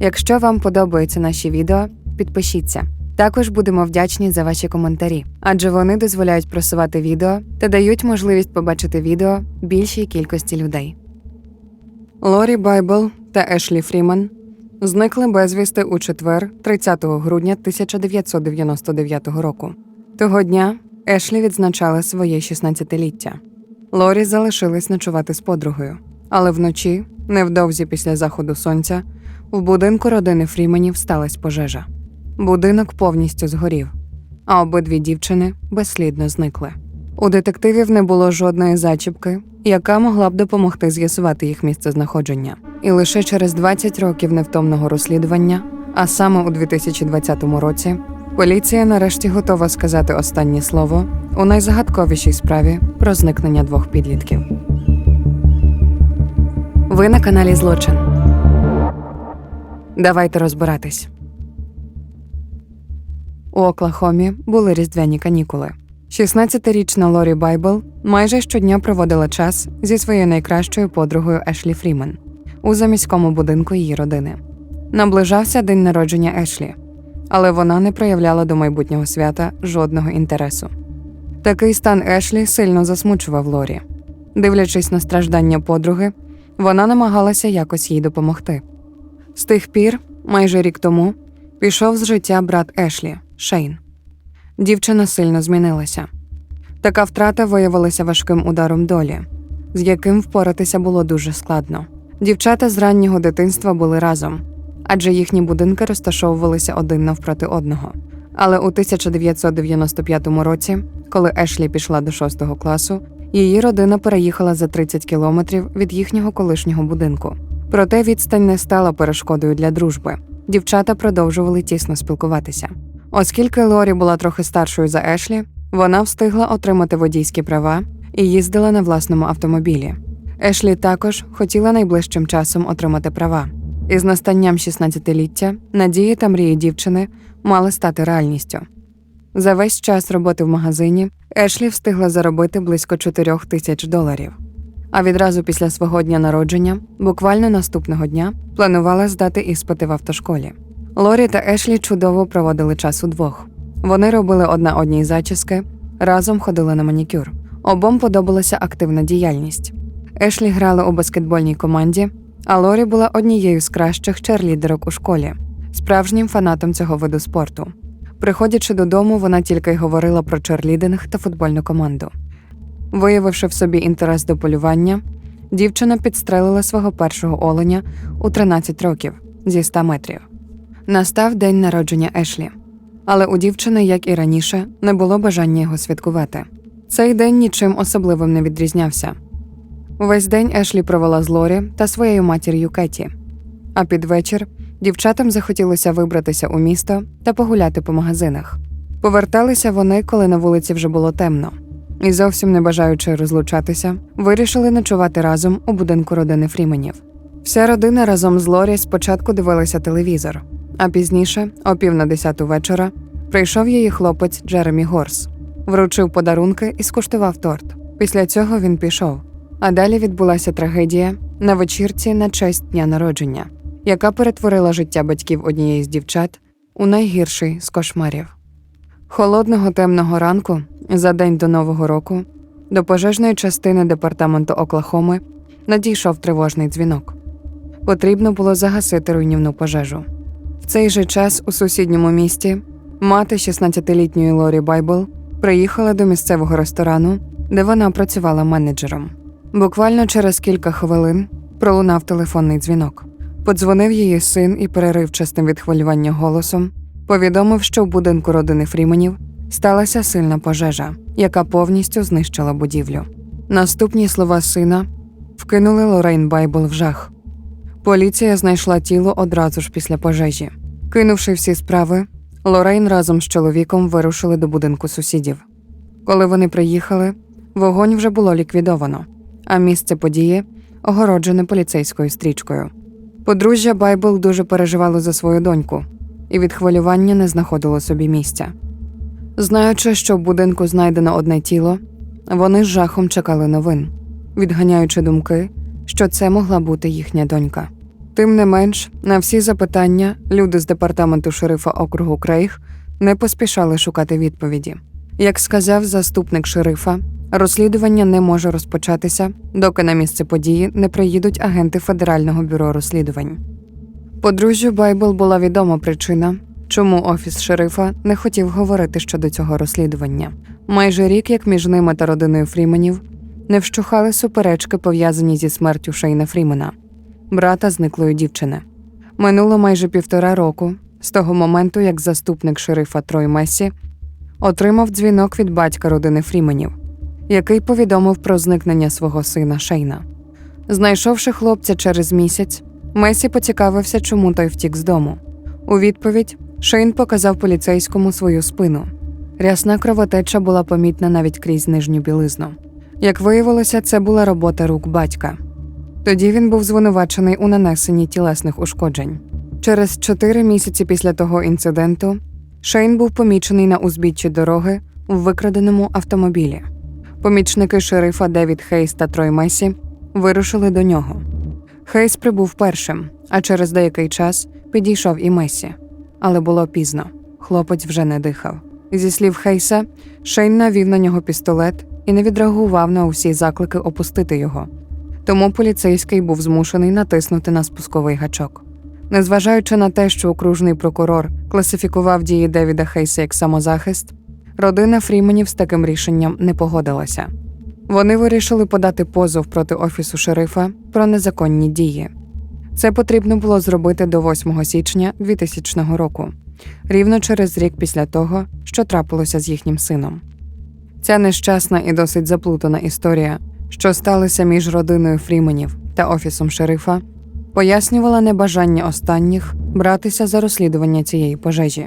Якщо вам подобаються наші відео, підпишіться. Також будемо вдячні за ваші коментарі, адже вони дозволяють просувати відео та дають можливість побачити відео більшій кількості людей. Лорі Байбл та Ешлі Фріман зникли безвісти у четвер, 30 грудня 1999 року. Того дня Ешлі відзначала своє 16-ліття. Лорі залишилась ночувати з подругою, але вночі, невдовзі після заходу сонця, в будинку родини Фріменів сталася пожежа. Будинок повністю згорів, а обидві дівчини безслідно зникли. У детективів не було жодної зачіпки, яка могла б допомогти з'ясувати їх місцезнаходження. І лише через 20 років невтомного розслідування, а саме у 2020 році, поліція нарешті готова сказати останнє слово у найзагадковішій справі про зникнення двох підлітків. Ви на каналі Злочин. Давайте розбиратись. У Оклахомі були різдвяні канікули. 16-річна Лорі Байбл майже щодня проводила час зі своєю найкращою подругою Ешлі Фрімен у заміському будинку її родини. Наближався день народження Ешлі, але вона не проявляла до майбутнього свята жодного інтересу. Такий стан Ешлі сильно засмучував Лорі. Дивлячись на страждання подруги, вона намагалася якось їй допомогти. З тих пір, майже рік тому, пішов з життя брат Ешлі Шейн. Дівчина сильно змінилася. Така втрата виявилася важким ударом долі, з яким впоратися було дуже складно. Дівчата з раннього дитинства були разом, адже їхні будинки розташовувалися один навпроти одного. Але у 1995 році, коли Ешлі пішла до шостого класу, її родина переїхала за 30 кілометрів від їхнього колишнього будинку. Проте відстань не стала перешкодою для дружби. Дівчата продовжували тісно спілкуватися. Оскільки Лорі була трохи старшою за Ешлі, вона встигла отримати водійські права і їздила на власному автомобілі. Ешлі також хотіла найближчим часом отримати права. І з настанням 16-ліття надії та мрії дівчини мали стати реальністю. За весь час роботи в магазині Ешлі встигла заробити близько 4 тисяч доларів. А відразу після свого дня народження, буквально наступного дня, планувала здати іспити в автошколі. Лорі та Ешлі чудово проводили час удвох. Вони робили одна одній зачіски, разом ходили на манікюр. Обом подобалася активна діяльність. Ешлі грала у баскетбольній команді, а Лорі була однією з кращих черлідерок у школі, справжнім фанатом цього виду спорту. Приходячи додому, вона тільки й говорила про черлідинг та футбольну команду. Виявивши в собі інтерес до полювання, дівчина підстрелила свого першого оленя у 13 років зі 100 метрів. Настав день народження Ешлі, але у дівчини, як і раніше, не було бажання його святкувати. Цей день нічим особливим не відрізнявся. Увесь день Ешлі провела з Лорі та своєю матір'ю Кеті. А під вечір дівчатам захотілося вибратися у місто та погуляти по магазинах. Поверталися вони, коли на вулиці вже було темно, і зовсім не бажаючи розлучатися, вирішили ночувати разом у будинку родини Фріменів. Вся родина разом з Лорі спочатку дивилася телевізор, а пізніше, о пів на десяту вечора, прийшов її хлопець Джеремі Горс, вручив подарунки і скуштував торт. Після цього він пішов. А далі відбулася трагедія на вечірці на честь дня народження, яка перетворила життя батьків однієї з дівчат у найгірший з кошмарів. Холодного темного ранку, за день до Нового року, до пожежної частини департаменту Оклахоми надійшов тривожний дзвінок. Потрібно було загасити руйнівну пожежу. В цей же час у сусідньому місті мати 16-літньої Лорі Байбл приїхала до місцевого ресторану, де вона працювала менеджером. Буквально через кілька хвилин пролунав телефонний дзвінок. Подзвонив її син і переривчастим від хвилювання голосом повідомив, що в будинку родини Фріменів сталася сильна пожежа, яка повністю знищила будівлю. Наступні слова сина вкинули Лорейн Байбл в жах. Поліція знайшла тіло одразу ж після пожежі. Кинувши всі справи, Лорейн разом з чоловіком вирушили до будинку сусідів. Коли вони приїхали, вогонь вже було ліквідовано, а місце події огороджене поліцейською стрічкою. Подружжя Байбл дуже переживало за свою доньку і від хвилювання не знаходило собі місця. Знаючи, що в будинку знайдено одне тіло, вони з жахом чекали новин, відганяючи думки, що це могла бути їхня донька. Тим не менш, на всі запитання люди з департаменту шерифа округу Крейг не поспішали шукати відповіді. Як сказав заступник шерифа, розслідування не може розпочатися, доки на місце події не приїдуть агенти Федерального бюро розслідувань. Подружжю Байбл була відома причина, чому офіс шерифа не хотів говорити щодо цього розслідування. Майже рік, як між ними та родиною Фріменів, не вщухали суперечки, пов'язані зі смертю Шейна Фрімена, брата зниклої дівчини. Минуло майже півтора року з того моменту, як заступник шерифа Трой Месі отримав дзвінок від батька родини Фріменів, який повідомив про зникнення свого сина Шейна. Знайшовши хлопця через місяць, Месі поцікавився, чому той втік з дому. У відповідь Шейн показав поліцейському свою спину. Рясна кровотеча була помітна навіть крізь нижню білизну. Як виявилося, це була робота рук батька. Тоді він був звинувачений у нанесенні тілесних ушкоджень. Через чотири місяці після того інциденту Шейн був помічений на узбіччі дороги в викраденому автомобілі. Помічники шерифа Девід Хейс та Трой Месі вирушили до нього. Хейс прибув першим, а через деякий час підійшов і Месі. Але було пізно. Хлопець вже не дихав. Зі слів Хейса, Шейн навів на нього пістолет і не відреагував на усі заклики опустити його. Тому поліцейський був змушений натиснути на спусковий гачок. Незважаючи на те, що окружний прокурор класифікував дії Девіда Хейса як самозахист, родина Фріменів з таким рішенням не погодилася. Вони вирішили подати позов проти офісу шерифа про незаконні дії. Це потрібно було зробити до 8 січня 2000 року, рівно через рік після того, що трапилося з їхнім сином. Ця нещасна і досить заплутана історія, що сталася між родиною Фріменів та офісом шерифа, пояснювала небажання останніх братися за розслідування цієї пожежі.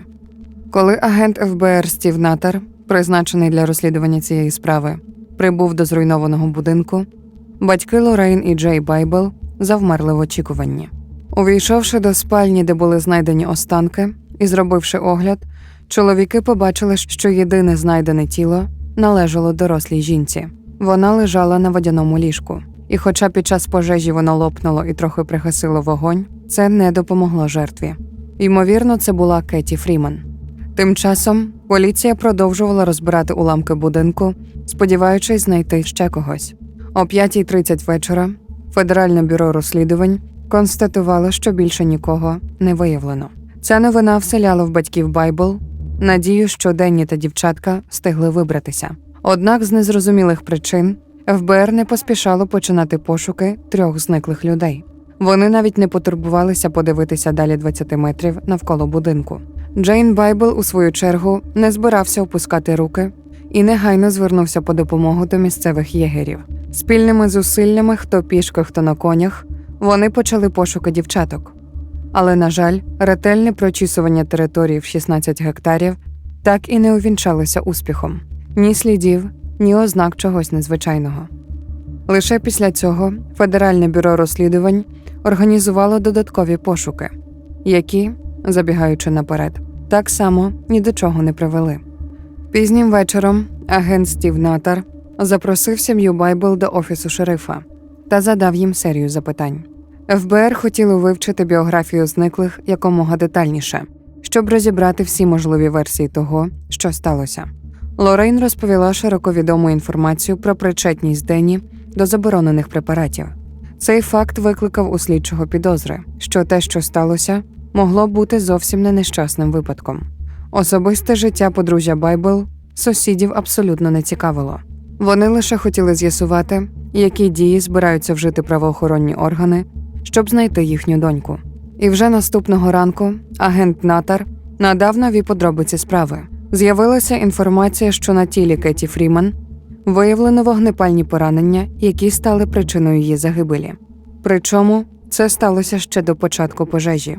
Коли агент ФБР Стів Натер, призначений для розслідування цієї справи, прибув до зруйнованого будинку, батьки Лорейн і Джей Байбл завмерли в очікуванні. Увійшовши до спальні, де були знайдені останки, і зробивши огляд, чоловіки побачили, що єдине знайдене тіло належало дорослій жінці. Вона лежала на водяному ліжку, і, хоча під час пожежі воно лопнуло і трохи пригасило вогонь, це не допомогло жертві. Ймовірно, це була Кеті Фріман. Тим часом поліція продовжувала розбирати уламки будинку, сподіваючись знайти ще когось. О 5.30 вечора Федеральне бюро розслідувань констатувало, що більше нікого не виявлено. Ця новина вселяла в батьків Байбл надію, що Денні та дівчатка встигли вибратися. Однак з незрозумілих причин ФБР не поспішало починати пошуки трьох зниклих людей. Вони навіть не потурбувалися подивитися далі 20 метрів навколо будинку. Джейн Байбл, у свою чергу, не збирався опускати руки і негайно звернувся по допомогу до місцевих єгерів. Спільними зусиллями, хто пішки, хто на конях, вони почали пошуки дівчаток. Але, на жаль, ретельне прочісування території в 16 гектарів так і не увінчалося успіхом ні слідів, ні ознак чогось незвичайного. Лише після цього Федеральне бюро розслідувань організувало додаткові пошуки, які, забігаючи наперед, так само ні до чого не привели. Пізнім вечором агент Стів Натар запросив сім'ю Байбл до офісу шерифа та задав їм серію запитань. ФБР хотіло вивчити біографію зниклих якомога детальніше, щоб розібрати всі можливі версії того, що сталося. Лорейн розповіла широко відому інформацію про причетність Дені до заборонених препаратів. Цей факт викликав у слідчого підозри, що те, що сталося, могло бути зовсім не нещасним випадком. Особисте життя подружжя Байбл сусідів абсолютно не цікавило. Вони лише хотіли з'ясувати, які дії збираються вжити правоохоронні органи, щоб знайти їхню доньку. І вже наступного ранку агент Натар надав нові подробиці справи. З'явилася інформація, що на тілі Кеті Фріман виявлено вогнепальні поранення, які стали причиною її загибелі. Причому це сталося ще до початку пожежі.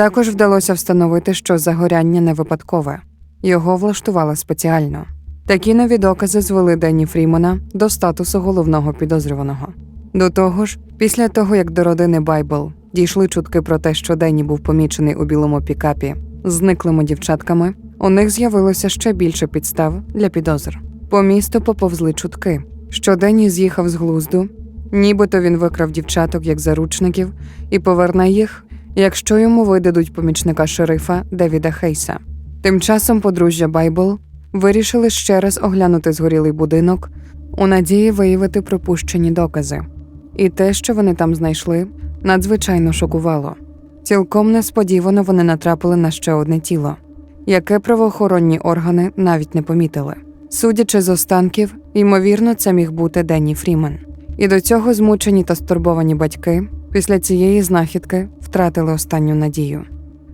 Також вдалося встановити, що загоряння не випадкове, його влаштували спеціально. Такі нові докази звели Денні Фрімана до статусу головного підозрюваного. До того ж, після того як до родини Байбл дійшли чутки про те, що Денні був помічений у білому пікапі з зниклими дівчатками, у них з'явилося ще більше підстав для підозр. По місту поповзли чутки, що Денні з'їхав з глузду Нібито він викрав дівчаток як заручників і поверне їх, якщо йому видадуть помічника шерифа Девіда Хейса. Тим часом подружжя Байбл вирішили ще раз оглянути згорілий будинок у надії виявити пропущені докази. І те, що вони там знайшли, надзвичайно шокувало. Цілком несподівано вони натрапили на ще одне тіло, яке правоохоронні органи навіть не помітили. Судячи з останків, ймовірно, це міг бути Денні Фрімен. І до цього змучені та стурбовані батьки після цієї знахідки втратили останню надію.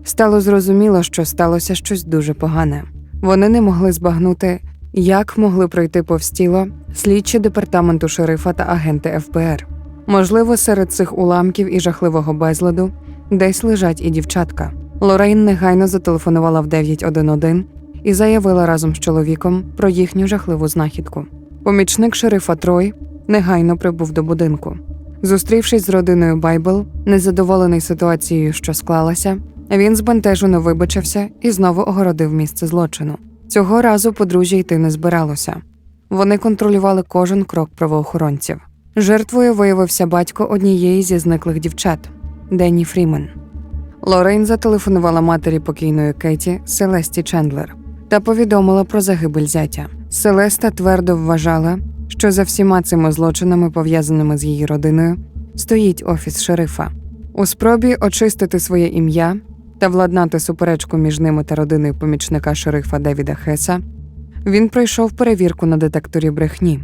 Стало зрозуміло, що сталося щось дуже погане. Вони не могли збагнути, як могли пройти повз тіло слідчі департаменту шерифа та агенти ФБР. Можливо, серед цих уламків і жахливого безладу десь лежать і дівчатка. Лорейн негайно зателефонувала в 911 і заявила разом з чоловіком про їхню жахливу знахідку. Помічник шерифа Трой негайно прибув до будинку. Зустрівшись з родиною Байбл, незадоволений ситуацією, що склалася, він збентежено вибачився і знову огородив місце злочину. Цього разу подружжя йти не збиралося. Вони контролювали кожен крок правоохоронців. Жертвою виявився батько однієї зі зниклих дівчат Денні Фрімен. Лорейн зателефонувала матері покійної Кеті Селесті Чендлер та повідомила про загибель зятя. Селеста твердо вважала, що за всіма цими злочинами, пов'язаними з її родиною, стоїть офіс шерифа. У спробі очистити своє ім'я та владнати суперечку між ними та родиною помічника шерифа Девіда Хеса, він пройшов перевірку на детекторі брехні,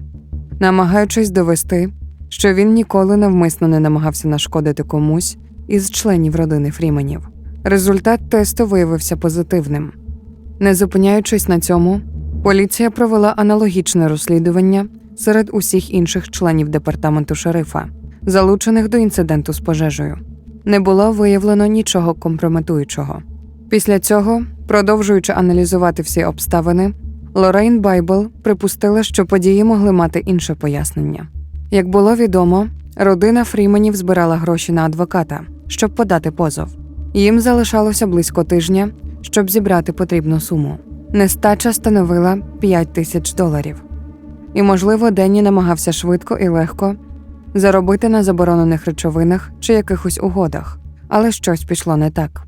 намагаючись довести, що він ніколи навмисно не намагався нашкодити комусь із членів родини Фріменів. Результат тесту виявився позитивним. Не зупиняючись на цьому, поліція провела аналогічне розслідування серед усіх інших членів департаменту шерифа, залучених до інциденту з пожежею. Не було виявлено нічого компрометуючого. Після цього, продовжуючи аналізувати всі обставини, Лорейн Байбл припустила, що події могли мати інше пояснення. Як було відомо, родина Фріменів збирала гроші на адвоката, щоб подати позов. Їм залишалося близько тижня, щоб зібрати потрібну суму. Нестача становила 5 тисяч доларів. І, можливо, Денні намагався швидко і легко заробити на заборонених речовинах чи якихось угодах, але щось пішло не так.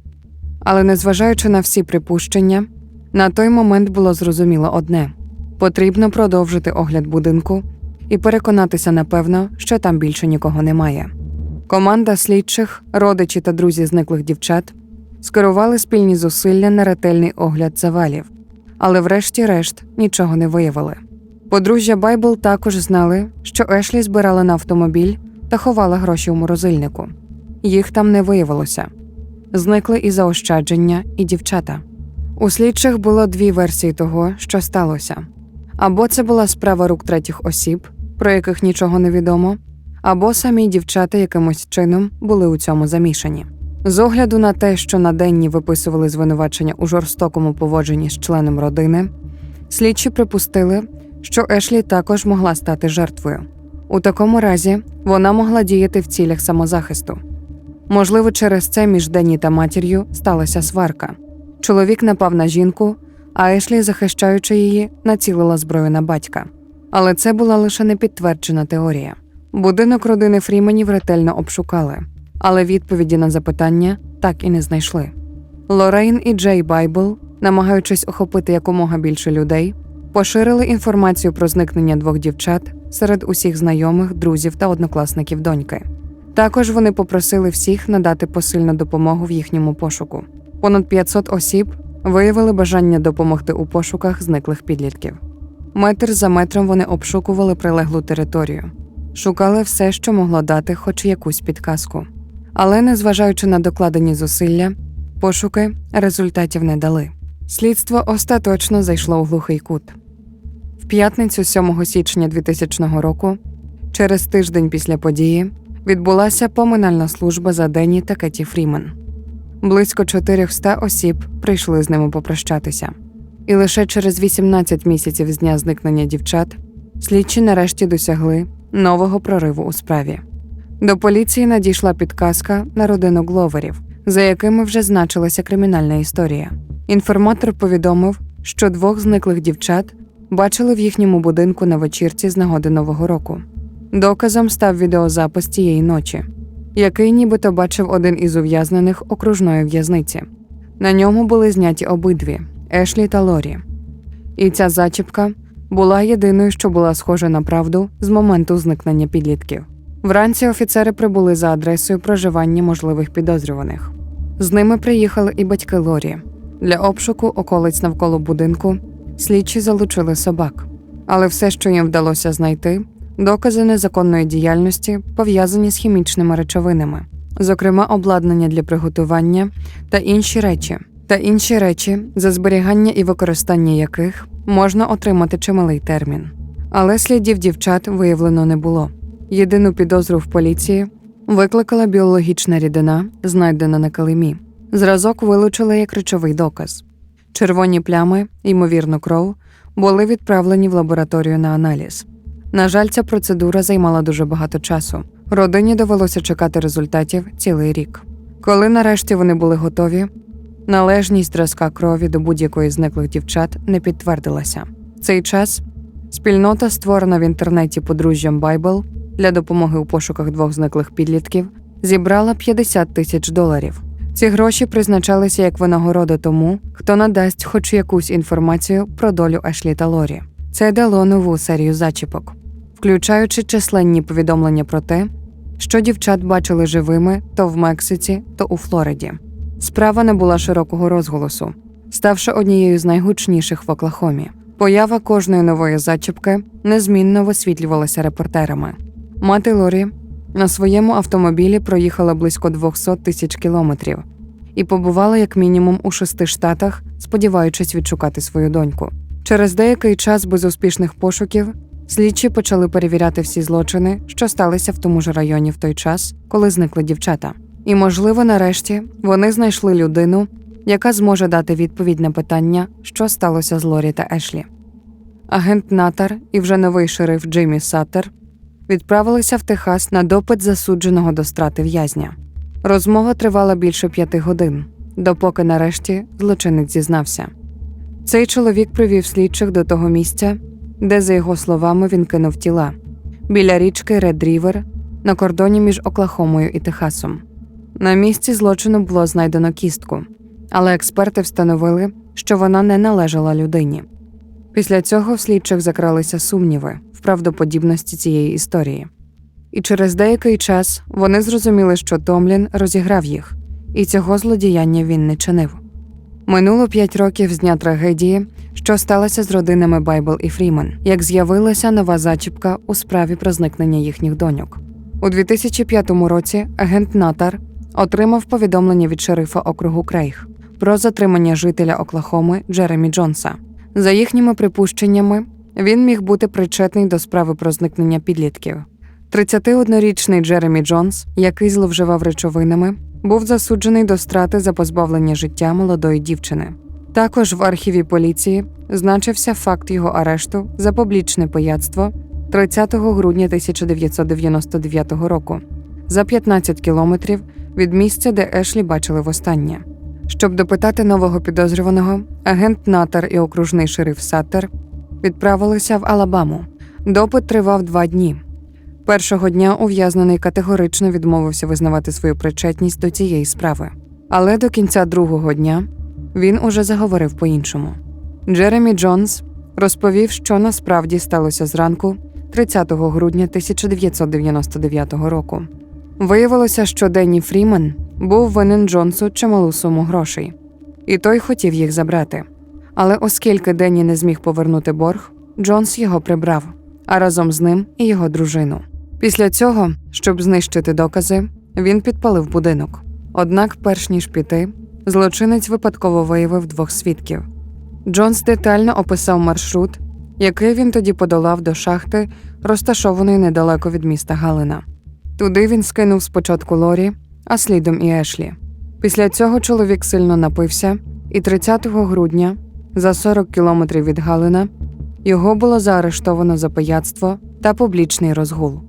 Але незважаючи на всі припущення, на той момент було зрозуміло одне: потрібно продовжити огляд будинку і переконатися напевно, що там більше нікого немає. Команда слідчих, родичі та друзі зниклих дівчат скерували спільні зусилля на ретельний огляд завалів, але врешті-решт нічого не виявили. Подружжя Байбл також знали, що Ешлі збирала на автомобіль та ховала гроші у морозильнику. Їх там не виявилося. Зникли і заощадження, і дівчата. У слідчих було дві версії того, що сталося: або це була справа рук третіх осіб, про яких нічого не відомо, або самі дівчата якимось чином були у цьому замішані. З огляду на те, що на денні виписували звинувачення у жорстокому поводженні з членом родини, слідчі припустили, що Ешлі також могла стати жертвою. У такому разі вона могла діяти в цілях самозахисту. Можливо, через це між Денні та матір'ю сталася сварка. Чоловік напав на жінку, а Ешлі, захищаючи її, націлила зброю на батька. Але це була лише непідтверджена теорія. Будинок родини Фріменів ретельно обшукали, але відповіді на запитання так і не знайшли. Лорейн і Джей Байбл, намагаючись охопити якомога більше людей, поширили інформацію про зникнення двох дівчат серед усіх знайомих, друзів та однокласників доньки. Також вони попросили всіх надати посильну допомогу в їхньому пошуку. Понад 500 осіб виявили бажання допомогти у пошуках зниклих підлітків. Метр за метром вони обшукували прилеглу територію, шукали все, що могло дати хоч якусь підказку. Але, незважаючи на докладені зусилля, пошуки результатів не дали. Слідство остаточно зайшло у глухий кут. В п'ятницю 7 січня 2000 року, через тиждень після події, відбулася поминальна служба за Денні та Кеті Фрімен. Близько 400 осіб прийшли з ними попрощатися. І лише через 18 місяців з дня зникнення дівчат слідчі нарешті досягли нового прориву у справі. До поліції надійшла підказка на родину Гловерів, за якими вже значилася кримінальна історія. Інформатор повідомив, що двох зниклих дівчат бачили в їхньому будинку на вечірці з нагоди Нового року. Доказом став відеозапис тієї ночі, який нібито бачив один із ув'язнених окружної в'язниці. На ньому були зняті обидві Ешлі та Лорі. І ця зачіпка була єдиною, що була схожа на правду з моменту зникнення підлітків. Вранці офіцери прибули за адресою проживання можливих підозрюваних. З ними приїхали і батьки Лорі. Для обшуку околиць навколо будинку слідчі залучили собак, але все, що їм вдалося знайти, докази незаконної діяльності, пов'язані з хімічними речовинами, зокрема обладнання для приготування та інші речі, та інші речі, за зберігання і використання яких можна отримати чималий термін. Але слідів дівчат виявлено не було. Єдину підозру в поліції викликала біологічна рідина, знайдена на килимі. Зразок вилучили як речовий доказ. Червоні плями, ймовірно, кров, були відправлені в лабораторію на аналіз. На жаль, ця процедура займала дуже багато часу. Родині довелося чекати результатів цілий рік. Коли нарешті вони були готові, належність зразка крові до будь-якої зниклих дівчат не підтвердилася. В цей час спільнота, створена в інтернеті подружжям Байбл для допомоги у пошуках двох зниклих підлітків, зібрала 50 тисяч доларів. Ці гроші призначалися як винагорода тому, хто надасть хоч якусь інформацію про долю Ешлі та Лорі. Це дало нову серію зачіпок, включаючи численні повідомлення про те, що дівчат бачили живими то в Мексиці, то у Флориді. Справа не була широкого розголосу, ставши однією з найгучніших в Оклахомі. Поява кожної нової зачіпки незмінно висвітлювалася репортерами. Мати Лорі на своєму автомобілі проїхала близько 200 тисяч кілометрів і побувала як мінімум у шести штатах, сподіваючись відшукати свою доньку. Через деякий час безуспішних пошуків слідчі почали перевіряти всі злочини, що сталися в тому ж районі в той час, коли зникли дівчата. І, можливо, нарешті вони знайшли людину, яка зможе дати відповідь на питання, що сталося з Лорі та Ешлі. Агент Натар і вже новий шериф Джиммі Саттер відправилися в Техас на допит засудженого до страти в'язня. Розмова тривала більше п'яти годин, допоки нарешті злочинець зізнався. Цей чоловік привів слідчих до того місця, де, за його словами, він кинув тіла біля річки Ред Рівер на кордоні між Оклахомою і Техасом. На місці злочину було знайдено кістку, але експерти встановили, що вона не належала людині. Після цього в слідчих закралися сумніви в правдоподібності цієї історії. І через деякий час вони зрозуміли, що Томлін розіграв їх, і цього злодіяння він не чинив. Минуло п'ять років з дня трагедії, що сталося з родинами Байбл і Фрімен, як з'явилася нова зачіпка у справі про зникнення їхніх доньок. У 2005 році агент Натар отримав повідомлення від шерифа округу Крейг про затримання жителя Оклахоми Джеремі Джонса. За їхніми припущеннями, він міг бути причетний до справи про зникнення підлітків. 31-річний Джеремі Джонс, який зловживав речовинами, був засуджений до страти за позбавлення життя молодої дівчини. Також в архіві поліції значився факт його арешту за публічне пияцтво 30 грудня 1999 року за 15 кілометрів від місця, де Ешлі бачили востаннє. Щоб допитати нового підозрюваного, агент Натар і окружний шериф Саттер відправилися в Алабаму. Допит тривав два дні. Першого дня ув'язнений категорично відмовився визнавати свою причетність до цієї справи. Але до кінця другого дня він уже заговорив по-іншому. Джеремі Джонс розповів, що насправді сталося зранку 30 грудня 1999 року. Виявилося, що Денні Фрімен був винен Джонсу чималу суму грошей, і той хотів їх забрати. Але оскільки Денні не зміг повернути борг, Джонс його прибрав, а разом з ним і його дружину. Після цього, щоб знищити докази, він підпалив будинок. Однак, перш ніж піти, злочинець випадково виявив двох свідків. Джонс детально описав маршрут, який він тоді подолав до шахти, розташованої недалеко від міста Галина. Туди він скинув спочатку Лорі, а слідом і Ешлі. Після цього чоловік сильно напився, і 30 грудня, за 40 кілометрів від Галина, його було заарештовано за пияцтво та публічний розгул.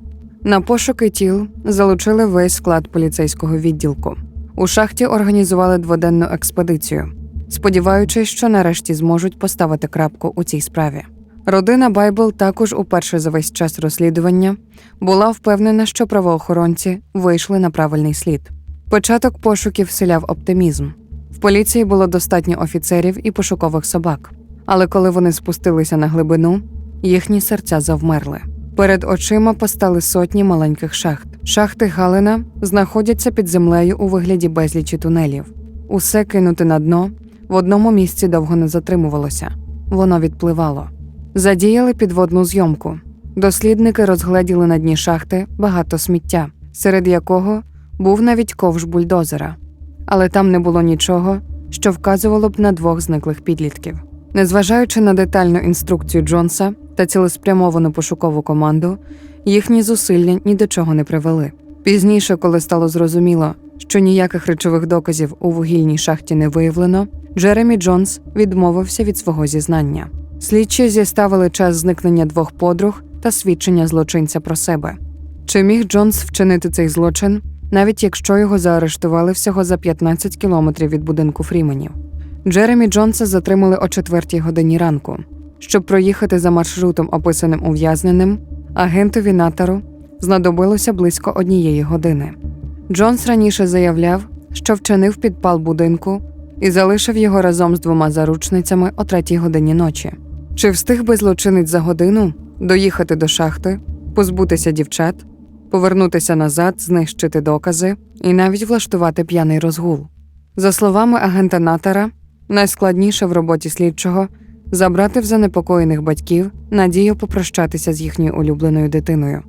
На пошуки тіл залучили весь склад поліцейського відділку. У шахті організували дводенну експедицію, сподіваючись, що нарешті зможуть поставити крапку у цій справі. Родина Байбл також уперше за весь час розслідування була впевнена, що правоохоронці вийшли на правильний слід. Початок пошуків вселяв оптимізм. В поліції було достатньо офіцерів і пошукових собак, але коли вони спустилися на глибину, їхні серця завмерли. Перед очима постали сотні маленьких шахт. Шахти Галина знаходяться під землею у вигляді безлічі тунелів. Усе кинуте на дно в одному місці довго не затримувалося. Воно відпливало. Задіяли підводну зйомку. Дослідники розгледіли на дні шахти багато сміття, серед якого був навіть ковш бульдозера. Але там не було нічого, що вказувало б на двох зниклих підлітків. Незважаючи на детальну інструкцію Джонса та цілеспрямовану пошукову команду, їхні зусилля ні до чого не привели. Пізніше, коли стало зрозуміло, що ніяких речових доказів у вугільній шахті не виявлено, Джеремі Джонс відмовився від свого зізнання. Слідчі зіставили час зникнення двох подруг та свідчення злочинця про себе. Чи міг Джонс вчинити цей злочин, навіть якщо його заарештували всього за 15 кілометрів від будинку Фріменів? Джеремі Джонса затримали о 4 годині ранку. Щоб проїхати за маршрутом, описаним ув'язненим, агентові Натару знадобилося близько однієї години. Джонс раніше заявляв, що вчинив підпал будинку і залишив його разом з двома заручницями о третій годині ночі. Чи встиг би злочинець за годину доїхати до шахти, позбутися дівчат, повернутися назад, знищити докази і навіть влаштувати п'яний розгул? За словами агента Натара, найскладніше в роботі слідчого забрати в занепокоєних батьків надію попрощатися з їхньою улюбленою дитиною.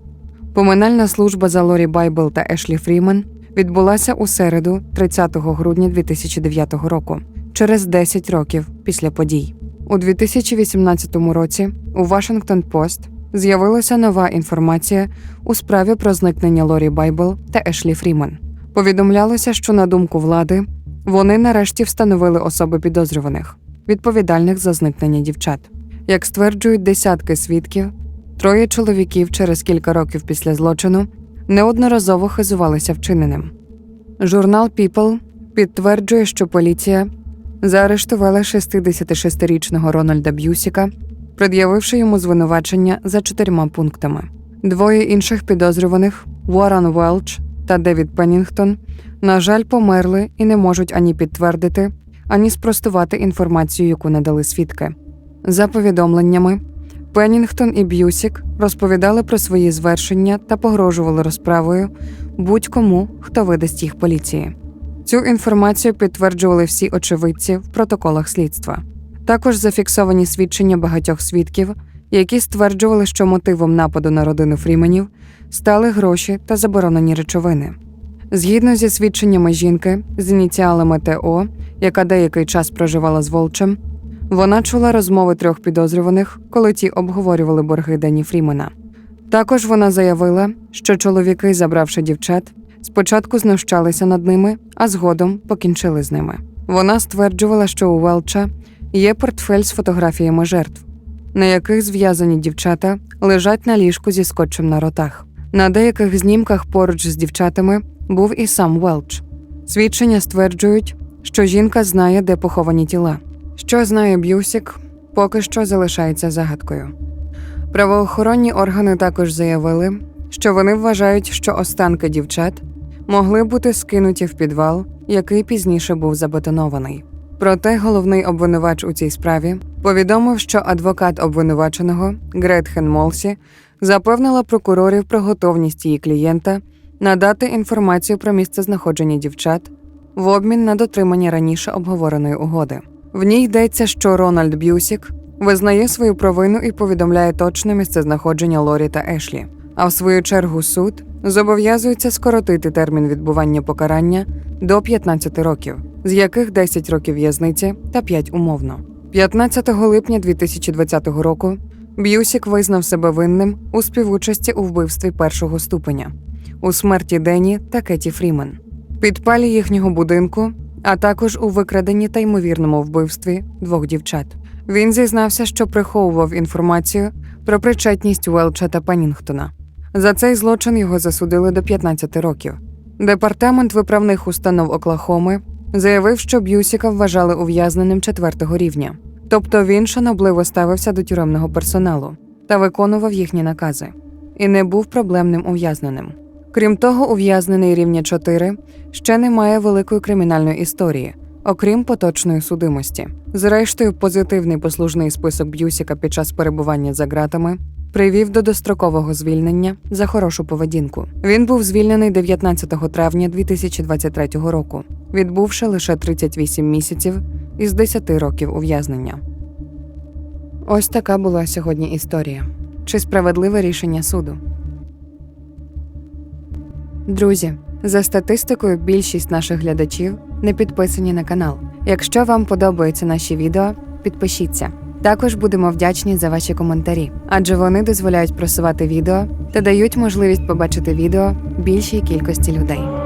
Поминальна служба за Лорі Байбл та Ешлі Фрімен відбулася у середу, 30 грудня 2009 року, через 10 років після подій. У 2018 році у Washington Post з'явилася нова інформація у справі про зникнення Лорі Байбл та Ешлі Фрімен. Повідомлялося, що на думку влади вони нарешті встановили особи підозрюваних, відповідальних за зникнення дівчат. Як стверджують десятки свідків, троє чоловіків через кілька років після злочину неодноразово хизувалися вчиненим. Журнал People підтверджує, що поліція заарештувала 66-річного Рональда Б'юсіка, пред'явивши йому звинувачення за чотирма пунктами. Двоє інших підозрюваних Уоррен Велч та Девід Пеннінгтон, на жаль, померли і не можуть ані підтвердити, ані спростувати інформацію, яку надали свідки. За повідомленнями, Пеннінгтон і Б'юсік розповідали про свої звершення та погрожували розправою будь-кому, хто видасть їх поліції. Цю інформацію підтверджували всі очевидці в протоколах слідства. Також зафіксовані свідчення багатьох свідків, які стверджували, що мотивом нападу на родину Фріменів стали гроші та заборонені речовини. Згідно зі свідченнями жінки з ініціалами ТО, яка деякий час проживала з Волчем, вона чула розмови трьох підозрюваних, коли ті обговорювали борги Дені Фрімена. Також вона заявила, що чоловіки, забравши дівчат, спочатку знущалися над ними, а згодом покінчили з ними. Вона стверджувала, що у Велча є портфель з фотографіями жертв, на яких зв'язані дівчата лежать на ліжку зі скотчем на ротах. На деяких знімках поруч з дівчатами був і сам Велч. Свідчення стверджують, що жінка знає, де поховані тіла. Що знає Б'юсік, поки що залишається загадкою. Правоохоронні органи також заявили, що вони вважають, що останки дівчат могли бути скинуті в підвал, який пізніше був забетонований. Проте головний обвинувач у цій справі повідомив, що адвокат обвинуваченого Гретхен Молсі запевнила прокурорів про готовність її клієнта надати інформацію про місце знаходження дівчат в обмін на дотримання раніше обговореної угоди. В ній йдеться, що Рональд Б'юсік визнає свою провину і повідомляє точне місцезнаходження Лорі та Ешлі. А в свою чергу суд зобов'язується скоротити термін відбування покарання до 15 років, з яких 10 років в'язниці та 5 умовно. 15 липня 2020 року Б'юсік визнав себе винним у співучасті у вбивстві першого ступеня, у смерті Дені та Кеті Фрімен, підпалі їхнього будинку, а також у викраденні та ймовірному вбивстві двох дівчат. Він зізнався, що приховував інформацію про причетність Уелча та Пеннінгтона. За цей злочин його засудили до 15 років. Департамент виправних установ Оклахоми заявив, що Б'юсіка вважали ув'язненим четвертого рівня. Тобто він шанобливо ставився до тюремного персоналу та виконував їхні накази, і не був проблемним ув'язненим. Крім того, ув'язнений рівня 4 ще не має великої кримінальної історії, окрім поточної судимості. Зрештою, позитивний послужний список Б'юсіка під час перебування за ґратами привів до дострокового звільнення за хорошу поведінку. Він був звільнений 19 травня 2023 року, відбувши лише 38 місяців із 10 років ув'язнення. Ось така була сьогодні історія. Чи справедливе рішення суду? Друзі, за статистикою, більшість наших глядачів не підписані на канал. Якщо вам подобаються наші відео, підпишіться. Також будемо вдячні за ваші коментарі, адже вони дозволяють просувати відео та дають можливість побачити відео більшій кількості людей.